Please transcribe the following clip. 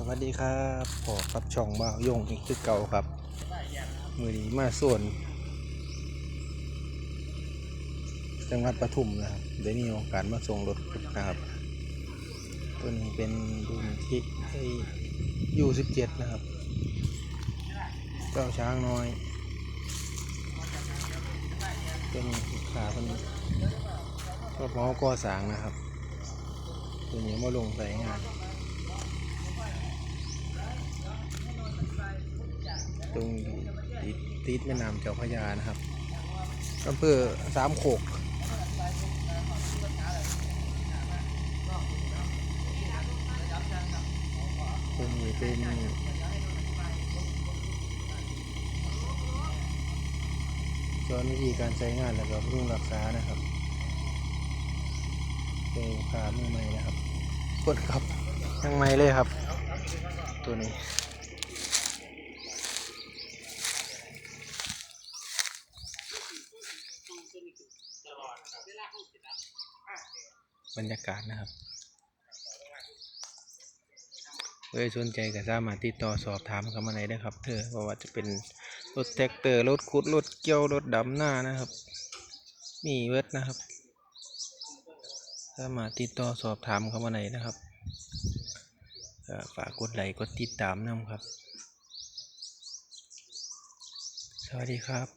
สวัสดีครับขอกับช่องบ่าวยงอีกคือเก่าครับ มือนี้มาส่วน จังหวัดปทุมนะครับได้มีโอกาสมาส่งรถนะครับ ตัวนี้เป็นรุ่นที่ยูสิบเจ็ดนะครับ เจ้าช้างน้อย เป็นลูกค้าคนนี้รถหมอก่อสางนะครับ ตัวนี้มาลงใส่งาน ตรงติดติดแม่น้ำเจ้าพระยานะครับอำเภอสามโขกตรงนี้เป็นสอนวิธีการใช้งานแล้วก็รุงรักษานะครับเป็นขามือใหม่นะครับกดครับยังใหม่เลยครับ ตัวนี้ บรรยากาศนะครับเอ้ยสนใจก็สามารถติดต่อสอบถามเข้ามาได้นะครับ เธอเพราะว่าจะเป็นรถแท็กเตอร์รถขุดรถเกี่ยวรถดำหน้านะครับ มีเวทนะครับ สามารถติดต่อสอบถามเข้ามาได้นะครับฝากกดไลค์กดติดตามนะครับ สวัสดีครับ